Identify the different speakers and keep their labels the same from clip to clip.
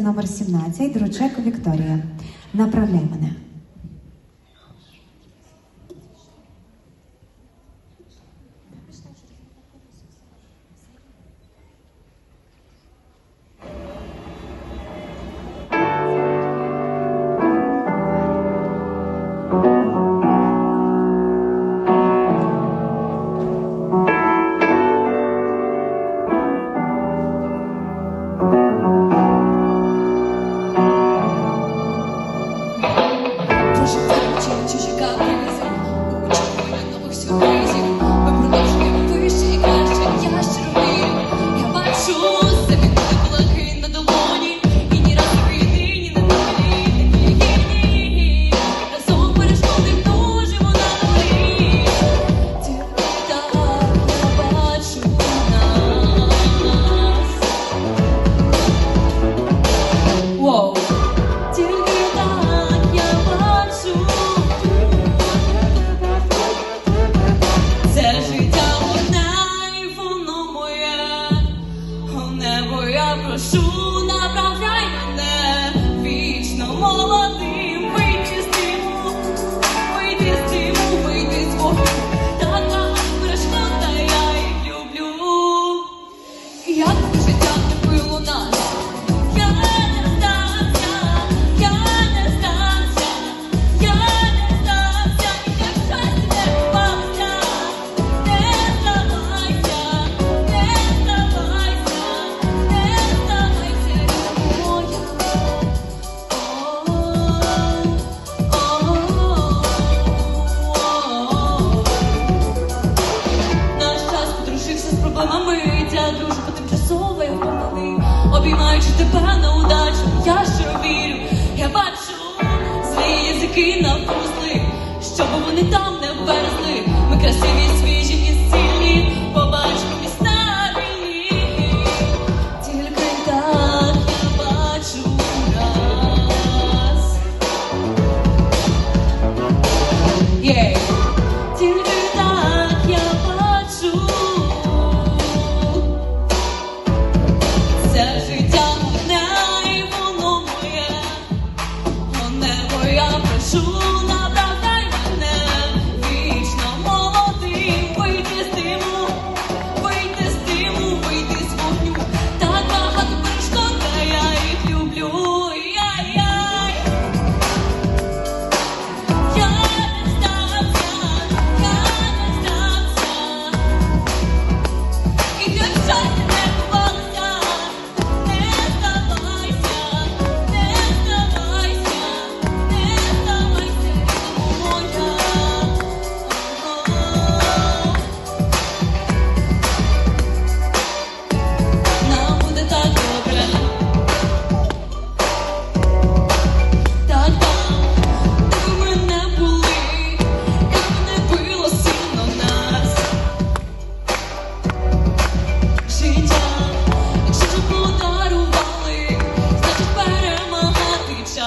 Speaker 1: Номер 17, Дручек Вікторія. Направляй мене.
Speaker 2: життя, дружба тимчасова і впевнений, обіймаючи тебе на удачу, я щиро вірю, я бачу.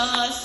Speaker 2: us.